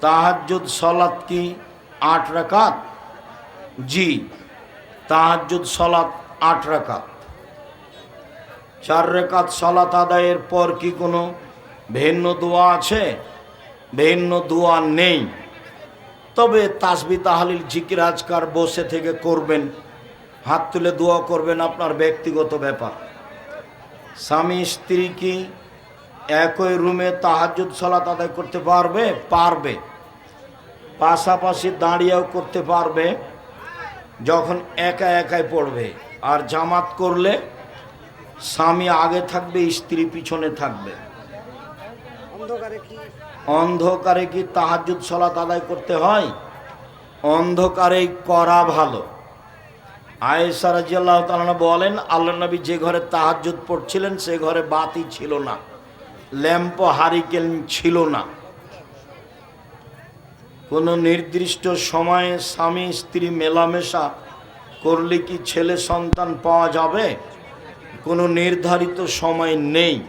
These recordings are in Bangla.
তাহাজ্জুদ সলাৎ কি? আট রাকাত? জি। তাহাজ্জুদ সলাৎ আট রাকাত। চার রেখাত সলাত আদায়ের পর কি কোনো ভিন্ন দোয়া আছে? ভিন্ন দোয়া নেই। তবে তাসবি তাহালিল জিকির আজকার বসে থেকে করবেন। হাত তুলে দোয়া করবেন আপনার ব্যক্তিগত ব্যাপার। স্বামী, স্ত্রী কি একই রুমে তাহাজুদ সলাত আদায় করতে পারবে? পারবে। পাশাপাশি দাঁড়িয়েও করতে পারবে যখন একা একাই পড়বে। আর জামাত করলে স্বামী আগে থাকবে স্ত্রী পিছনে থাকবে। অন্ধকারে কি? তাহাজুদ সলাত আদায় করতে হয়? অন্ধকারে করা ভালো। আয়েশা রাজিয়াল্লাহ তাআলা বলেন আল্লাহ নবী যে ঘরে তাহাজুদ পড়ছিলেন সে ঘরে বাতি ছিল না ল্যাম্প হারিকেন ছিল না। কোনো নির্দিষ্ট সময়ে স্বামী, স্ত্রী মেলামেশা করলে কি ছেলে সন্তান পাওয়া যাবে? কোনো নির্ধারিত সময় নেই।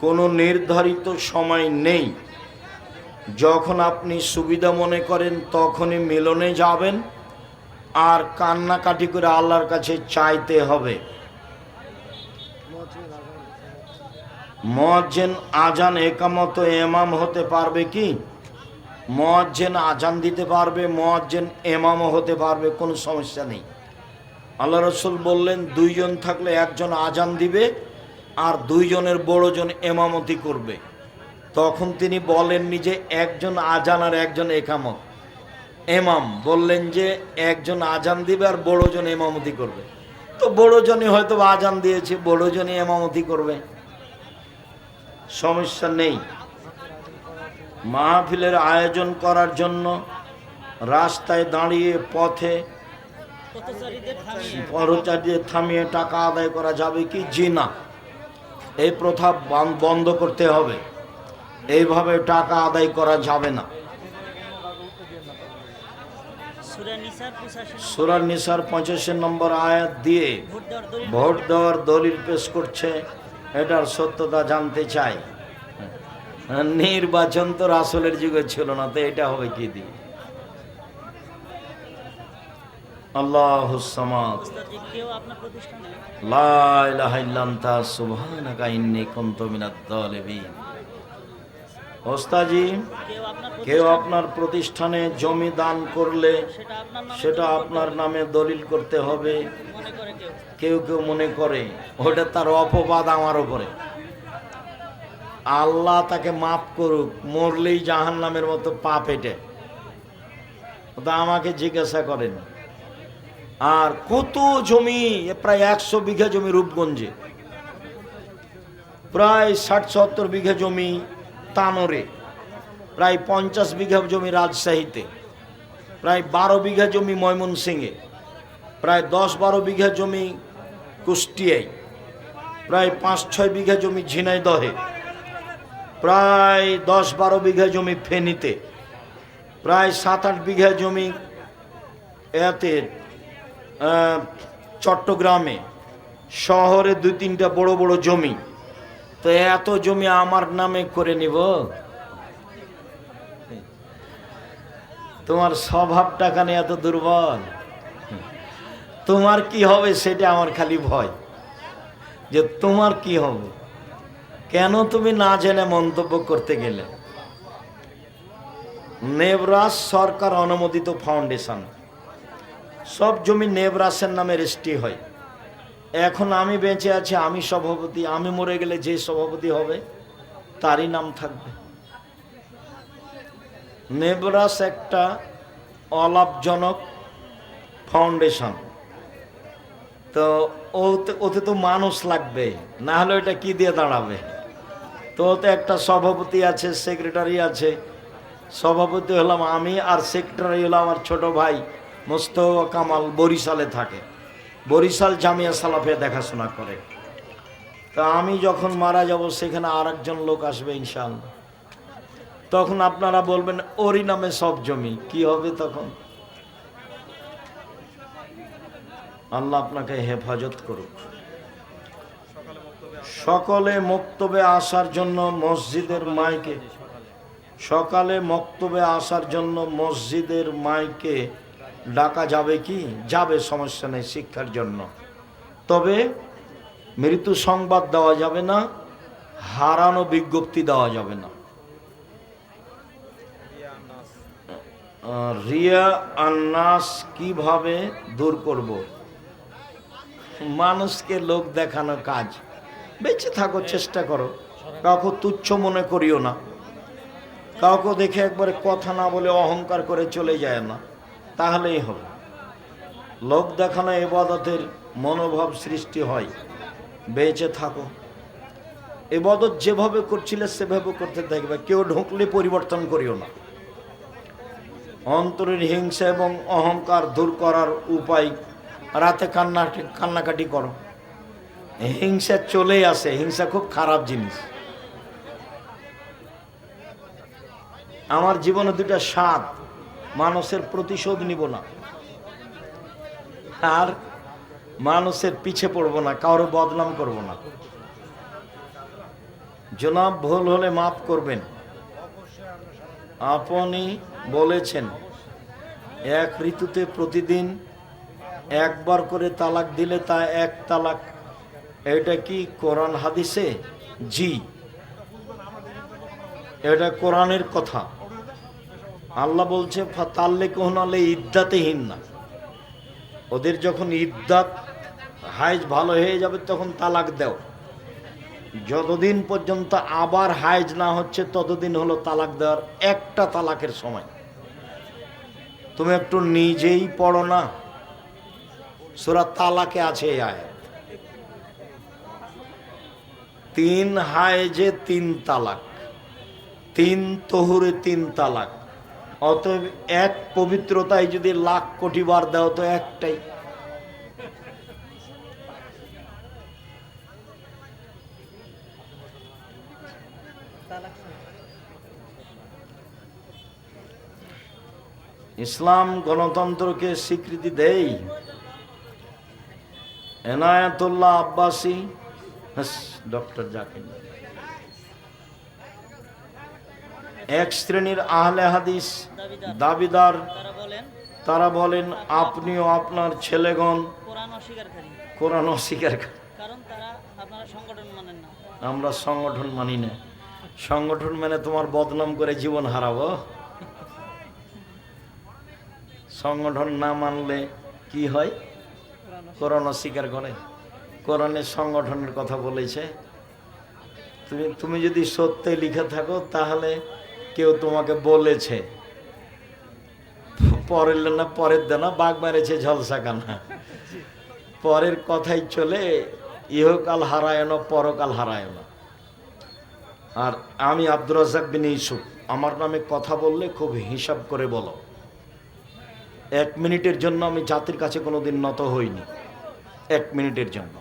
কোনো নির্ধারিত সময় নেই। যখন আপনি সুবিধা মনে করেন, তখনই মিলনে যাবেন। আর কান্নাকাটি করে আল্লাহর কাছে চাইতে হবে। মজ্জেন আজান একামত এমাম হতে পারবে কি? মজ্জেন আজান দিতে পারবে মজ্জেন এমামও হতে পারবে, কোনো সমস্যা নেই। আল্লাহ রসুল বললেন, দুইজন থাকলে একজন আজান দিবে আর দুইজনের বড়জন এমামতি করবে। তখন তিনি বলেননি যে একজন আজান আর একজন একামত। এমাম বললেন যে একজন আজান দিবে আর বড়জন এমামতি করবে। তো বড়জনই হয়তো আজান দিয়েছে, বড়জনই এমামতি করবে। সমস্যা নেই। মাহফিলের আয়োজন করার জন্য রাস্তায় দাঁড়িয়ে পথে পরচারীদের থামিয়ে টাকা আদায় করা যাবে কি? জি না। এই প্রথা বান- বন্ধ করতে হবে। এইভাবে টাকা আদায় করা যাবে না। সূরা নিসার 85 সুরার নিসার পঁচাশি নম্বর আয়াত দিয়ে ভোট দেওয়ার দলিল পেশ করছে। এটার সত্যতা জানতে চাই। নির্বাচন তো রাসলের যুগে ছিল না, তো এটা হবে কি দিয়ে? আল্লাহ ওস্তাজি, কেউ আপনার প্রতিষ্ঠানে- জমি দান করলে সেটা আপনার নামে দলিল করতে হবে। কেউ কেউ মনে করে, ওটা তার অপবাদ আমার ওপরে আল্লাহ তাকে মাফ করুক, মরলেই জাহান নামের মতো পা পেটে তা আমাকে জিজ্ঞাসা করেন, আর কত জমি? প্রায় একশো বিঘা জমি রূপগঞ্জে। প্রায় ষাট সত্তর বিঘা জমি তানোরে, প্রায় পঞ্চাশ বিঘা জমি রাজশাহীতে, প্রায় বারো বিঘা জমি ময়মনসিংহে, প্রায় দশ বারো বিঘা জমি কুষ্টিয়ায়, প্রায় পাঁচ ছয় বিঘা জমি ঝিনাইদহে। প্রায় দশ বারো বিঘা জমি ফেনীতে, প্রায় সাত আট বিঘা জমি এতে চট্টগ্রামে, শহরে দুই তিনটা বড় বড় জমি। তো এত জমি আমার নামে করে নিব? তোমার স্বভাবটা কানে এত দুর্বল। তোমার কি হবে সেটা আমার খালি ভয়। যে তোমার কি হবে? কেন তুমি না জেনে মন্তব্য করতে গেলে? নেবরাস সরকার অনুমোদিত ফাউন্ডেশন। সব জমি নেবরাসের নামে রেজিস্ট্রি হয়। এখন আমি বেঁচে আছি, আমি সভাপতি, আমি মরে গেলে যে সভাপতি হবে, তারই নাম থাকবে। নেবরাস একটা অলাভজনক ফাউন্ডেশন। তো ওতে ওতে তো মানুষ লাগবে, না হলে ওটা কি দিয়ে দাঁড়াবে? তো ওতে একটা সভাপতি আছে সেক্রেটারি আছে। সভাপতি হলাম আমি আর সেক্রেটারি হলাম আমার ছোট ভাই মোস্তফা কামাল বরিশালে থাকে। বরিশাল জামিয়া সালাফে দেখাশোনা করে। তা আমি যখন মারা যাব সেখানে আর লোক আসবে ইনশাআল্লাহ। তখন আপনারা বলবেন, ওরই নামে সব জমি, কি হবে তখন? আল্লাহ আপনাকে হেফাজত করুক। সকলে মক্তবে আসার জন্য মসজিদের মাইকে। সকালে মক্তবে আসার জন্য মসজিদের মাইকে ডাকা যাবে কি? যাবে, সমস্যা নেই, শিক্ষার জন্য। তবে মৃত্যু সংবাদ দেওয়া যাবে না, হারানো বিজ্ঞপ্তি দেওয়া যাবে না। রিয়া আন্নাস কীভাবে দূর করব? মানুষকে লোক দেখানো কাজ। বেঁচে থাকো, চেষ্টা করো। কাউকে তুচ্ছ মনে করিও না। কাউকে দেখে একবারে কথা না বলে অহংকার করে চলে যায় না। তাহলেই হবে। লোক দেখানো এবাদতের মনোভাব সৃষ্টি হয়। বেঁচে থাকো। এবাদত যেভাবে করছিলে, সেভাবে করতে থাকবে কেউ ঢুকলে পরিবর্তন করিও না। অন্তরের হিংসা এবং অহংকার দূর করার উপায় রাতে কান্না কান্নাকাটি করো। হিংসা চলেই আসে, হিংসা খুব খারাপ জিনিস। আমার জীবনে দুটা স্বাদ, মানুষের প্রতিশোধ নিব না। আর মানুষের পিছে পড়ব না, কারও বদনাম করব না। জনাব, ভুল হলে মাফ করবেন। আপনি বলেছেন, এক ঋতুতে প্রতিদিন একবার করে তালাক দিলে তা এক তালাক এটা কি কোরআন হাদিসে? জি। এটা কোরআনের কথা। আল্লাহ বলছে তাল্লে কোহনালে ইদ্দাতেহীন না ওদের যখন ইদ্দাত হাইজ ভালো হয়ে যাবে, তখন তালাক দাও। যতদিন পর্যন্ত আবার হাইজ না হচ্ছে, ততদিন হলো তালাক দেওয়ার একটা তালাকের সময়। তুমি একটু নিজেই পড়ো না। সুরা তালাকে আছে এই আয়াত তিন হাইজে তিন তালাক, তিন তহুরে তিন তালাক। অতএব এক পবিত্রতায় যদি লাখ কোটি বার দেওয়া তো একটাই। ইসলাম গণতন্ত্রকে স্বীকৃতি দেই। এনায়াতুল্লাহ আব্বাসী ডক্টর জাকির। এক শ্রেণির আহলে হাদিস দাবিদার তারা বলেন আপনিও আপনার ছেলেগণ কোরআন অস্বীকারী আমরা সংগঠন মানি না। সংগঠন মানে তোমার বদনাম করে জীবন হারাবো। সংগঠন না মানলে কি হয়? কোরআন অস্বীকার করে। কোরআনের সংগঠনের কথা বলেছে। তুমি তুমি যদি সত্যি লিখে থাকো, তাহলে কেউ তোমাকে বলেছে। পরের না পরের দেনা, বাঘ মেরেছে, ঝলসা কানা পরের কথাই চলে, ইহকাল হারায় না পরকাল হারায় না আর আমি আব্দুর রাজাক বিন ইসুফ আমার নামে কথা বললে খুব হিসাব করে বলো। এক মিনিটের জন্য আমি জাতির কাছে কোনোদিন নত হইনি। এক মিনিটের জন্য।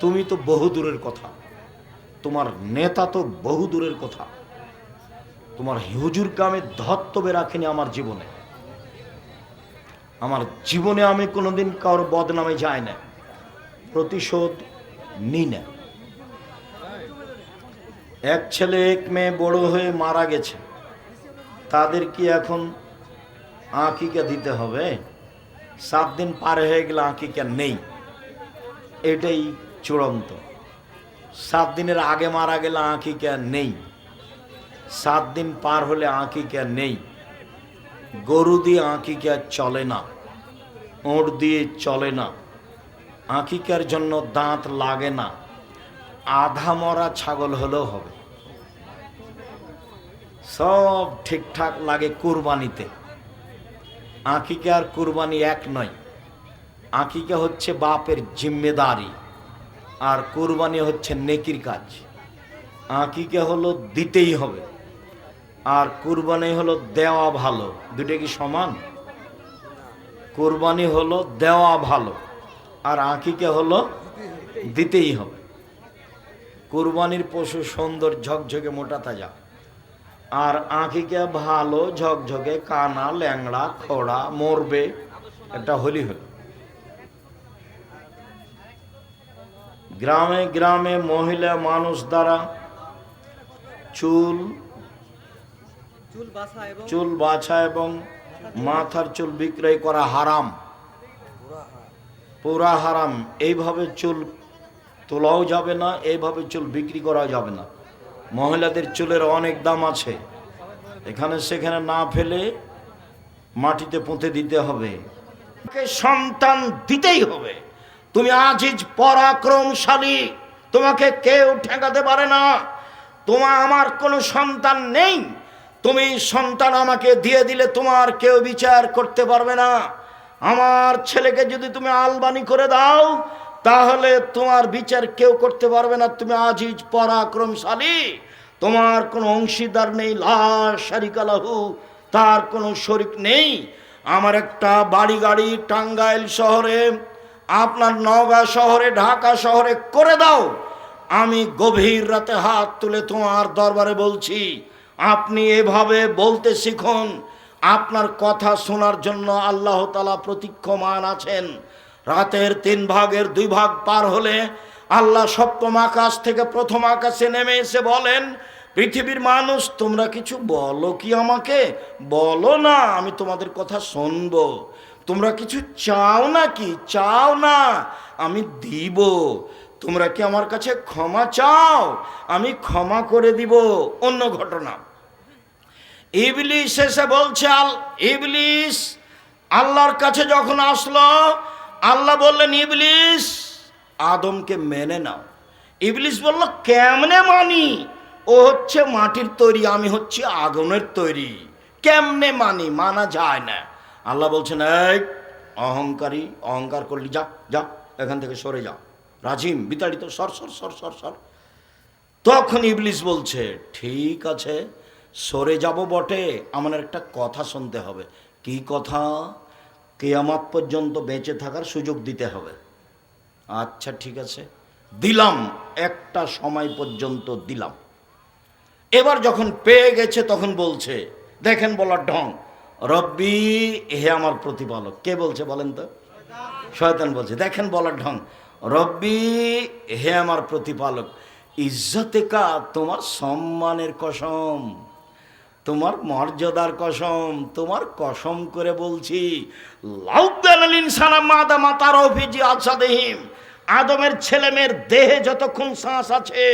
তুমি তো বহু দূরের কথা। তোমার নেতা তো বহু দূরের কথা। তোমার হুজুরকে আমি ধত্তবে রাখিনি আমার জীবনে। আমার জীবনে আমি কোনোদিন কারোর বদনামে যাই না। প্রতিশোধ নিই না। এক ছেলে, এক মেয়ে বড় হয়ে মারা গেছে। তাদের কি এখন আঁকিকা দিতে হবে? সাত দিন পার হয়ে গেলে আঁকিকা নেই। এটাই চূড়ান্ত। সাত দিনের আগে মারা গেলে আঁকিকা নেই? সাত দিন পার হলে আঁকিকা নেই? গরু দিয়ে আঁকিকা চলে না? ওঁট দিয়ে চলে না? আঁকিকার জন্য দাঁত লাগে না? আধা মরা ছাগল হলেও হবে। সব ঠিকঠাক লাগে কুরবানিতে। আঁকিকা আর কুরবানি এক নয়। আঁকিকা হচ্ছে বাপের জিম্মেদারি। আর কোরবানি হচ্ছে নেকির কাজ। আঁকিকা হলো দিতেই হবে, আর কুরবানি হলো দেওয়া ভালো। দুটো কি সমান? কোরবানি হলো দেওয়া ভালো, আর আঁকিকা হলো দিতেই হবে। কোরবানির পশু সুন্দর ঝকঝকে মোটা তাজা, আর আঁকিকা ভালো ঝকঝকে কানা, ল্যাংড়া, খোড়া, মরবে, একটা হলি হলো। গ্রামে গ্রামে মহিলা মানুষ দ্বারা চুল চুল বাছা এবং চুল বাছা এবং মাথার চুল বিক্রয় করা হারাম। পুরা হারাম। এইভাবে চুল তোলাও যাবে না এইভাবে চুল বিক্রি করা যাবে না। মহিলাদের চুলের অনেক দাম আছে। এখানে সেখানে না ফেলে মাটিতে পুঁতে দিতে হবে। সন্তান দিতেই হবে। তুমি আজিজ পরাক্রমশালী। তোমাকে কেউ ঠেকাতে পারে না। তোমার আমার কোনো সন্তান নেই। তুমি সন্তান আমাকে দিয়ে দিলে তোমার কেউ বিচার করতে পারবে না। আমার ছেলেকে যদি তুমি আলবানি করে দাও, তাহলে তোমার বিচার কেউ করতে পারবে না। তুমি আজিজ পরাক্রমশালী। তোমার কোনো অংশীদার নেই লাশ তার কোনো শরিক নেই। আমার একটা বাড়ি গাড়ি টাঙ্গাইল শহরে আপনার নওগাঁ শহরে, ঢাকা শহরে করে দাও। আমি গভীর রাতে হাত তুলে তোমার দরবারে বলছি, আপনি এভাবে বলতে শিখুন। আপনার কথা শোনার জন্য আল্লাহ তালা প্রতীক্ষমান আছেন। রাতের তিন ভাগের দুই ভাগ পার হলে আল্লাহ সপ্তম আকাশ থেকে প্রথম আকাশে নেমে এসে বলেন, পৃথিবীর মানুষ, তোমরা কিছু বলো কি আমাকে? বলো না, আমি তোমাদের কথা শুনব। তোমরা কিছু চাও না কি চাও না। আমি দিব। তোমরা কি আমার কাছে ক্ষমা চাও? আমি ক্ষমা করে দিব। অন্য ঘটনা। ইবলিস এসে বলছে, আল ইবলিস আল্লাহর কাছে যখন আসলো, আল্লাহ বললেন, ইবলিস, আদমকে মেনে নাও। ইবলিস বলল, কেমনে মানি? ও হচ্ছে মাটির তৈরি, আমি হচ্ছি আগুনের তৈরি। কেমনে মানি? মানা যায় না। আল্লাহ বলছেন এক অহংকারী, অহংকার করলি, যা যা, এখান থেকে সরে যা। রাজিম, বিতাড়িত, সর সর সর সর সর। তখন ইবলিস বলছে, ঠিক আছে, সরে যাব বটে, আমার একটা কথা শুনতে হবে। কি কথা? কেয়ামাত পর্যন্ত বেঁচে থাকার সুযোগ দিতে হবে। আচ্ছা ঠিক আছে। দিলাম, একটা সময় পর্যন্ত দিলাম। এবার যখন পেয়ে গেছে, তখন বলছে, দেখেন বলার ঢং রব্বি, হে আমার প্রতিপালক। কে বলছে বলেন তো? শয়তান বলছে। দেখেন বলার ঢং। রব্বি, হে আমার প্রতিপালক, ইজ্জতে কা তোমার সম্মানের কসম, তোমার মর্যাদার কসম, তোমার কসম করে বলছি অভিজি আদমের ছেলে মেয়ের দেহে যতক্ষণ শ্বাস আছে,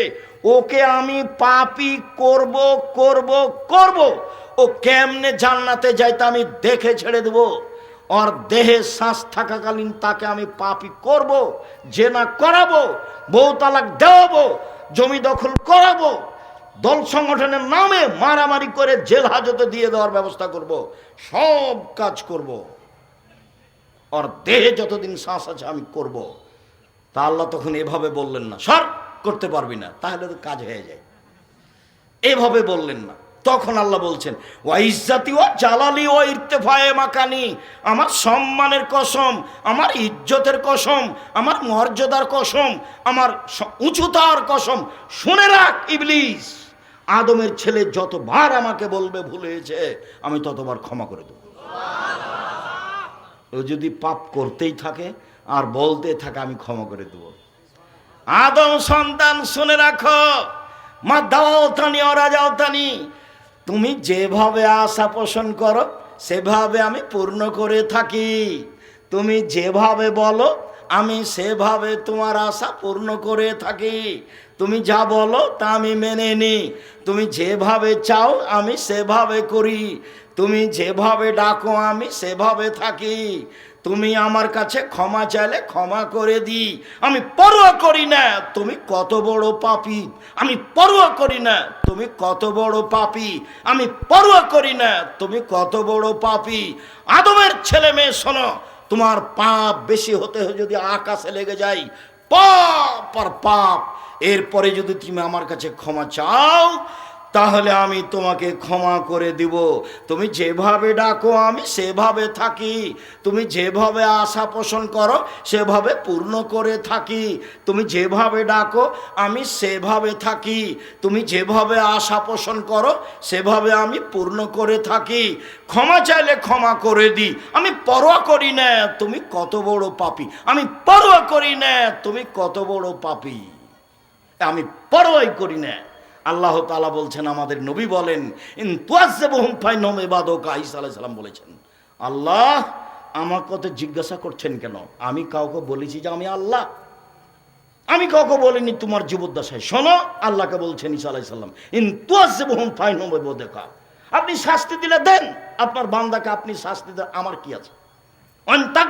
ওকে আমি পাপি করব করব করব। ও কেমনে জান্নাতে যাইতে আমি দেখে ছেড়ে দেবো? ওর দেহে শ্বাস থাকাকালীন তাকে আমি পাপি করব না করাবো, বউ দেওয়াবো, জমি দখল করাবো, দল সংগঠনের নামে মারামারি করে জেল হাজতে দিয়ে দেওয়ার ব্যবস্থা করব, সব কাজ করব। ওর দেহে যতদিন শ্বাস আছে আমি করব। তা আল্লাহ তখন এভাবে বললেন না। সর, করতে পারবি না, তাহলে তো কাজ হয়ে যায়। এভাবে বললেন না। তখন আল্লাহ বলছেন, ওয়া ইজ্জাতি ও জালালি ও ইর্তেফায়ে মাকানি। আমার সম্মানের কসম, আমার ইজ্জতের কসম, আমার মর্যাদার কসম, আমার উঁচুতার কসম। শুনে রাখ, ইবলিস। আদমের ছেলে যতবার আমাকে বলবে ভুল হয়েছে, আমি ততবার ক্ষমা করে দেবো। ও যদি পাপ করতেই থাকে আর বলতে থাকে, আমি ক্ষমা করে দেবো। আদম সন্তান শুনে রাখো। মা দাও তানি ওরা যাও তানি তুমি যেভাবে আশা পোষণ করো, সেভাবে আমি পূর্ণ করে থাকি। তুমি যেভাবে বলো, আমি সেভাবে তোমার আশা পূর্ণ করে থাকি। তুমি যা বলো, তা আমি মেনে নিই তুমি যেভাবে চাও, আমি সেভাবে করি। তুমি যেভাবে ডাকো, আমি সেভাবে থাকি। তুমি আমার কাছে ক্ষমা চাইলে ক্ষমা করে দিই আমি পরোয়া করি না, তুমি কত বড় পাপি। আমি পরোয়া করি না, তুমি কত বড় পাপি। আমি পরোয়া করি না, তুমি কত বড় পাপি। আদমের ছেলে মেয়ে, শোনো, তোমার পাপ বেশি হতে যদি আকাশে লেগে যায় পাপ আর পাপ। এরপরে যদি তুমি আমার কাছে ক্ষমা চাও তাহলে আমি তোমাকে ক্ষমা করে দিব। তুমি যেভাবে ডাকো, আমি সেভাবে থাকি। তুমি যেভাবে আশা পোষণ করো, সেভাবে পূর্ণ করে থাকি। তুমি যেভাবে ডাকো, আমি সেভাবে থাকি। তুমি যেভাবে আশা পোষণ করো, সেভাবে আমি পূর্ণ করে থাকি। ক্ষমা চাইলে ক্ষমা করে দিই আমি পরোয়া করি না, তুমি কত বড় পাপি। আমি পরোয়া করি না, তুমি কত বড় পাপি। আমি পরোয়াই করি না। আল্লাহ তালা বলছেন, আমাদের নবী বলেন, ইন সালাম বলেছেন। আল্লাহ আমার কত জিজ্ঞাসা করছেন কেন? আমি কাউকে বলেছি যে আমি আল্লাহ। আমি কাউকে বলিনি, তোমার জীবদ্দশায়। শোনো, আল্লাহকে বলছেন ঈসা আলাইহিস সালাম, ইন তুয়াজ্জাবুহুম ফাইনহুম ইবাদুকা আপনি শাস্তি দিলে দেন, আপনার বান্দাকে আপনি শাস্তি দেন, আমার কি আছে? অন্তাক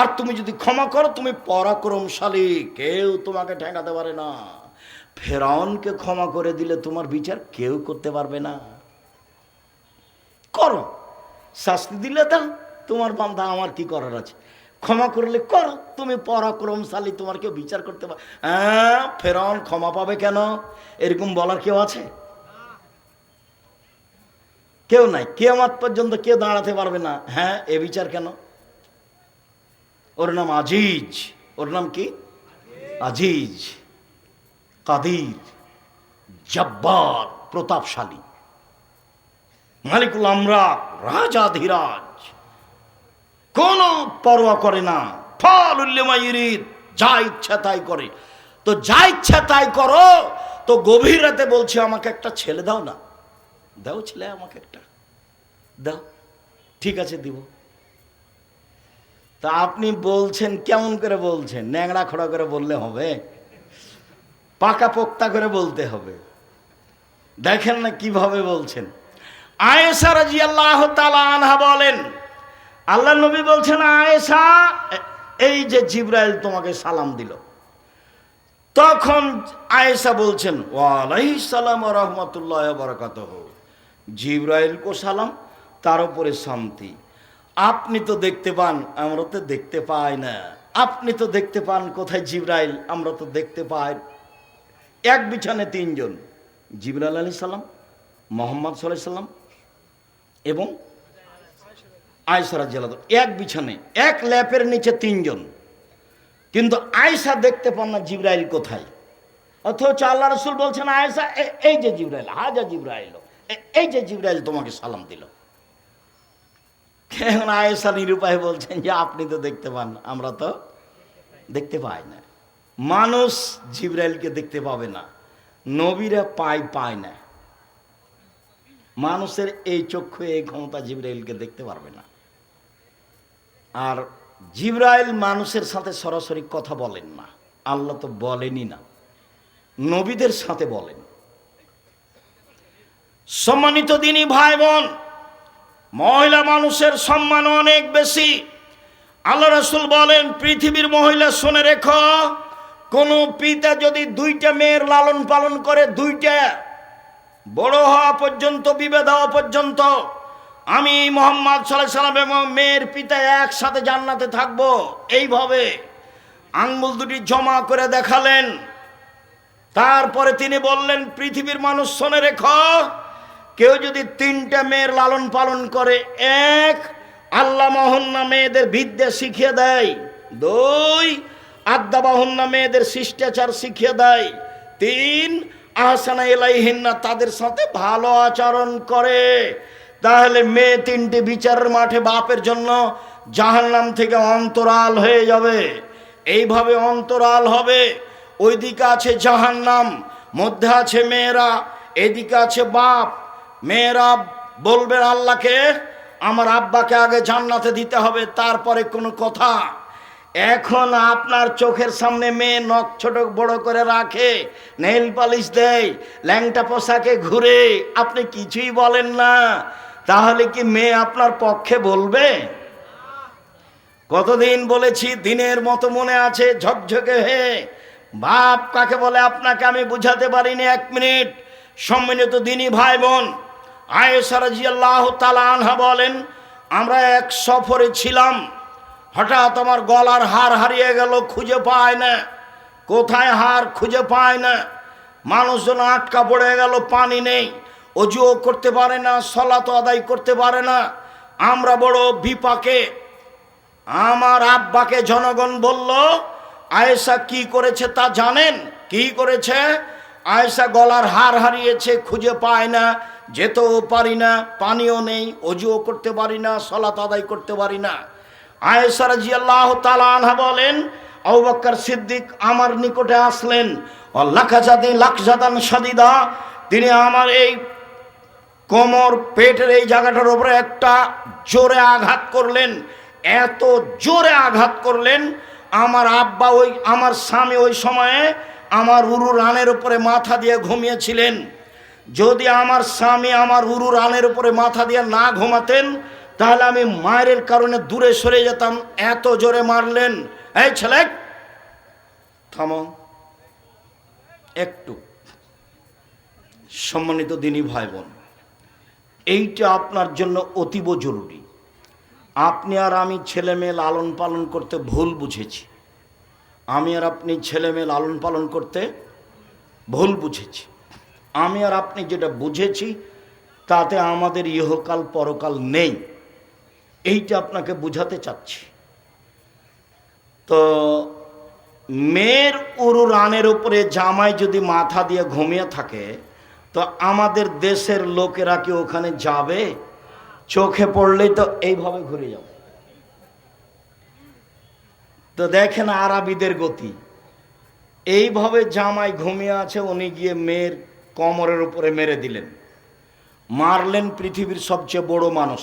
আর তুমি যদি ক্ষমা করো, তুমি পরাক্রমশালী, কেউ তোমাকে ঠেকাতে পারে না। ফেরাউনকে ক্ষমা করে দিলে তোমার বিচার কেউ করতে পারবে না। করো। শাস্তি দিলে দাও, তোমার বান্ধা আমার কি করার আছে? ক্ষমা করলে করো, তুমি পরাক্রমশালী, তোমার কেউ বিচার করতে পার হ্যাঁ ফেরাউন ক্ষমা পাবে কেন? এরকম বলার কেউ আছে? কেউ নাই। কেয়ামাত পর্যন্ত কেউ দাঁড়াতে পারবে না। হ্যাঁ এ বিচার কেন? ওর নাম আজিজ। ওর নাম কি? আজিজ। কাদির, জব্বার, প্রতাপশালী। মালিকুল আমরা, রাজা ধীরাজ। কোন পরোয়া করে না। ফল উল্লেমাইরিদ যা ইচ্ছা তাই করে। তো যা ইচ্ছা তাই করো, তো গভীর রাতে বলছে, আমাকে একটা ছেলে দাও না। দাও ছেলে, আমাকে একটা। দাও। ঠিক আছে, দিব। তা আপনি বলছেন, কেমন করে বলছেন? ন্যাংড়া খড়া করে বললে হবে? পাকা পোক্তা করে বলতে হবে। দেখেন না কীভাবে বলছেন। আয়েশা রাজি আল্লাহ আনহা বলেন, আল্লাহ নবী বলছেন, আয়েশা, এই যে জিব্রাইল তোমাকে সালাম দিল। তখন আয়েশা বলছেন, ওয়ালাইহিস সালাম রহমতুল্লাহ বরকাত জিব্রাইল কো সালাম, তার উপরে শান্তি। আপনি তো দেখতে পান, আমরা তো দেখতে পাই না। আপনি তো দেখতে পান কোথায় জিব্রাইল, আমরা তো দেখতে পাই এক বিছানে তিনজন। জিবরাইল আলী সাল্লাম মোহাম্মদ সাল্লাহ সাল্লাম এবং আয়সারা জেলাদ এক বিছানে, এক ল্যাপের নিচে তিনজন। কিন্তু আয়সা দেখতে পান না জিব্রাইল কোথায়। অথচ আল্লাহ রসুল বলছেন আয়সা এই যে জিব্রাইল, হাজা জিব্রাইল এই যে জিব্রাইল তোমাকে সালাম দিল। এখন আয়েশা নিরুপায় বলছেন যে, আপনি তো দেখতে পান, আমরা তো দেখতে পাই না। মানুষ জিব্রাইলকে দেখতে পাবে না। নবীরা পায় পায় না। মানুষের এই চক্ষু, এই ক্ষমতা জিব্রাইলকে দেখতে পারবে না। আর জিব্রাইল মানুষের সাথে সরাসরি কথা বলেন না। আল্লাহ তো বলেনই না। নবীদের সাথে বলেন। সম্মানিত দিনী ভাই বোন মহিলা মানুষের সম্মান অনেক বেশি। আল্লাহ রসুল বলেন, পৃথিবীর মহিলা শুনে রেখো কোন পিতা যদি দুইটা মেয়ের লালন পালন করে দুইটা, বড় হওয়া পর্যন্ত বিভেদ হওয়া পর্যন্ত, আমি মোহাম্মদ সাল্লাহ সাল্লাম এবং মেয়ের পিতা একসাথে জান্নাতে থাকব। এইভাবে আঙ্গুল দুটি জমা করে দেখালেন। তারপরে তিনি বললেন, পৃথিবীর মানুষ শোনে রেখ, কেউ যদি তিনটা মেয়ের লালন পালন করে, এক, আল্লাহ মোহন্না মেয়েদের বিদ্যা শিখিয়ে দেয়, দুই আদ্যা বাহন্না মেয়েদের শিষ্টাচার শিখিয়ে দেয়। তিন, আহসানা এলাইহিন্না তাদের সাথে ভালো আচরণ করে। তাহলে মেয়ে তিনটে বিচারের মাঠে বাপের জন্য জাহান্নাম থেকে অন্তরাল হয়ে যাবে। এইভাবে অন্তরাল হবে। ওইদিকে আছে জাহান্নাম, মধ্যে আছে মেয়েরা, এদিকে আছে বাপ। মেয়েরা বলবেন আল্লাহকে, আমার আব্বাকে আগে জান্নাতে দিতে হবে, তারপরে কোনো কথা। এখন আপনার চোখের সামনে মেয়ে নখ ছোট বড় করে রাখে নেল পালিশ দেয়, ল্যাংটা পোশাকে ঘুরে, আপনি কিছুই বলেন না। তাহলে কি মেয়ে আপনার পক্ষে বলবে? কতদিন বলেছি, দিনের মতো মনে আছে, ঝকঝকে হয়ে। বাপ কাকে বলে আপনাকে আমি বুঝাতে পারিনি এক মিনিট। সম্মিলিত দিনী ভাই বোন আয়েসারাজি আল্লাহ তালা আনহা বলেন, আমরা এক সফরে ছিলাম। হঠাৎ আমার গলার হার হারিয়ে গেল, খুঁজে পায় না। কোথায় হার, খুঁজে পায় না। মানুষজন আটকা পড়ে গেল, পানি নেই। অজুও করতে পারে না সলাত আদায় করতে পারে না। আমরা বড় বিপাকে। আমার আব্বাকে জনগণ বলল, আয়েশা কি করেছে তা জানেন? কি করেছে? আয়েশা গলার হার হারিয়েছে, খুঁজে পায় না। যেতেও পারি না, পানিও নেই, অজুও করতে পারি না, সলাত আদায় করতে পারি না। আয়েশা রাজি আল্লাহ আনহা বলেন আউবাক্কার সিদ্দিক আমার নিকটে আসলেন। লাখাজাদি লাখজাদান সাদিদা, তিনি আমার এই কোমর পেটের এই জায়গাটার উপরে একটা জোরে আঘাত করলেন। এত জোরে আঘাত করলেন, আমার আব্বা ওই, আমার স্বামী ওই সময়ে আমার উরু রানের উপরে মাথা দিয়ে ঘুমিয়েছিলেন। যদি আমার স্বামী আমার উরু রানের উপরে মাথা দিয়ে না ঘুমাতেন তাহলে আমি মায়ের কারণে দূরে সরে যেতাম। এত জোরে মারলেন। এই ছেলে, থামো। একটু। সম্মানিত দিনী ভাই বোন এইটা আপনার জন্য অতীব জরুরি। আপনি আর আমি ছেলে মেয়ে লালন পালন করতে ভুল বুঝেছি। আমি আর আপনি ছেলে মেয়ে লালন পালন করতে ভুল বুঝেছি। আমি আর আপনি যেটা বুঝেছি, তাতে আমাদের ইহকাল পরকাল নেই। এইটা আপনাকে বুঝাতে চাচ্ছি। তো মেয়ের উরু রানের উপরে জামাই যদি মাথা দিয়ে ঘুমিয়ে থাকে, তো আমাদের দেশের লোকেরা কি ওখানে যাবে? চোখে পড়লেই তো এইভাবে ঘুরে যাবে। তো দেখেন আরবিদের গতি। এইভাবে জামাই ঘুমিয়ে আছে, উনি গিয়ে মেয়ের কোমরের উপরে মেরে দিলেন। মারলেন পৃথিবীর সবচেয়ে বড় মানুষ।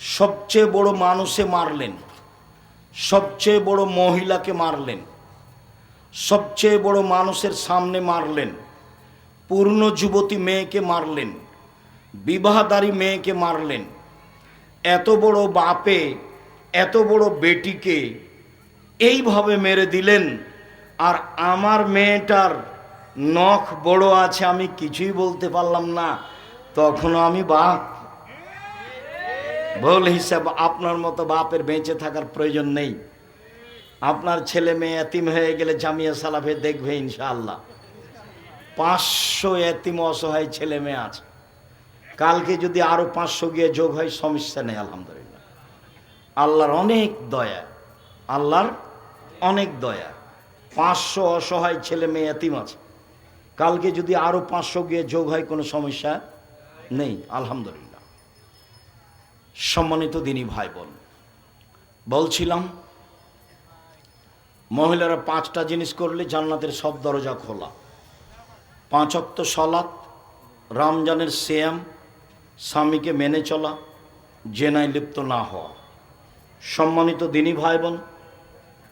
সবচেয়ে বড় মানুষে মারলেন। সবচেয়ে বড় মহিলাকে মারলেন। সবচেয়ে বড় মানুষের সামনে মারলেন। পূর্ণ যুবতী মেয়েকে মারলেন। বিবাহদারী মেয়েকে মারলেন। এত বড় বাপে, এত বড় বেটিকে এইভাবে মেরে দিলেন। আর আমার মেয়েটার নখ বড় আছে, আমি কিছুই বলতে পারলাম না। তখনও আমি বাপ ভুল হিসাব, আপনার মতো বাপের বেঁচে থাকার প্রয়োজন নেই। আপনার ছেলে মেয়ে এতিম হয়ে গেলে জামিয়া সালাফে দেখবে ইনশাআল্লাহ। পাঁচশো এতিম অসহায় ছেলে মেয়ে আছে। কালকে যদি আরও পাঁচশো গিয়ে যোগ হয়, সমস্যা নেই, আলহামদুলিল্লাহ। আল্লাহর অনেক দয়া, আল্লাহর অনেক দয়া। পাঁচশো অসহায় ছেলে মেয়ে এতিম আছে। কালকে যদি আরও পাঁচশো গিয়ে যোগ হয়, কোনো সমস্যা নেই, আলহামদুলিল্লাহ। সম্মানিত দিনী ভাই বোন বলছিলাম, মহিলারা পাঁচটা জিনিস করলে জান্নাতের সব দরজা খোলা। পাঁচ অক্ত সলাৎ রমজানের শ্যাম স্বামীকে মেনে চলা, জেনায় লিপ্ত না হওয়া। সম্মানিত দিনী ভাই বোন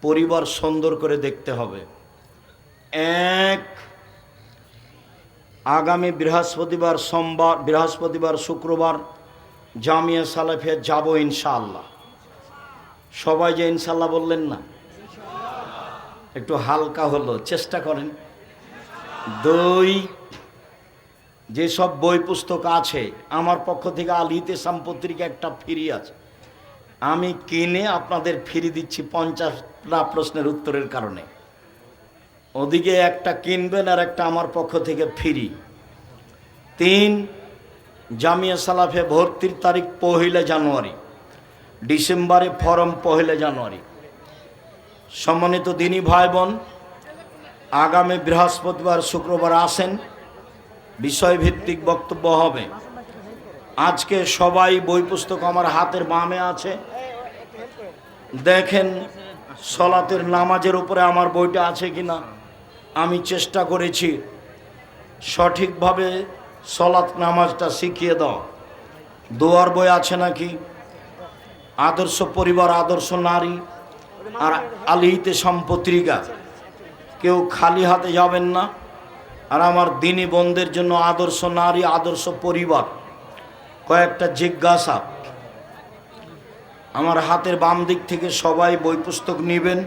পরিবার সুন্দর করে দেখতে হবে। এক, আগামী বৃহস্পতিবার সোমবার, বৃহস্পতিবার শুক্রবার জামিয়া সালাফিয়া যাব ইনশাআল্লাহ। সবাই যে ইনশাল্লাহ বললেন না। একটু হালকা হলো, চেষ্টা করেন। দুই যেসব বই পুস্তক আছে, আমার পক্ষ থেকে আলিতে পত্রিকা একটা ফ্রি আছে। আমি কিনে আপনাদের ফিরি দিচ্ছি পঞ্চাশটা প্রশ্নের উত্তরের কারণে। ওদিকে একটা কিনবেন আর একটা আমার পক্ষ থেকে ফ্রি। তিন জামিয়া সালাফে ভর্তির তারিখ পহিলা জানুয়ারি, ডিসেম্বরে ফরম পহিলা জানুয়ারি। সম্মানিত দিনী ভাই বোন আগামী বৃহস্পতিবার শুক্রবার আসেন, বিষয়ভিত্তিক বক্তব্য হবে। আজকে সবাই বই পুস্তক আমার হাতের বামে আছে। দেখেন সলাতের নামাজের উপরে আমার বইটা আছে কিনা, আমি চেষ্টা করেছি সঠিকভাবে সলাৎ নামাজটা শিখিয়ে দাও। দোয়ার বই আছে নাকি? আদর্শ পরিবার, আদর্শ নারী আর আলিহিতে সম্পত্রিকা কেউ খালি হাতে যাবেন না। আর আমার দিনী বন্ধের জন্য আদর্শ নারী, আদর্শ পরিবার। কয়েকটা জিজ্ঞাসা। আমার হাতের বাম দিক থেকে সবাই বই পুস্তক নেবেন।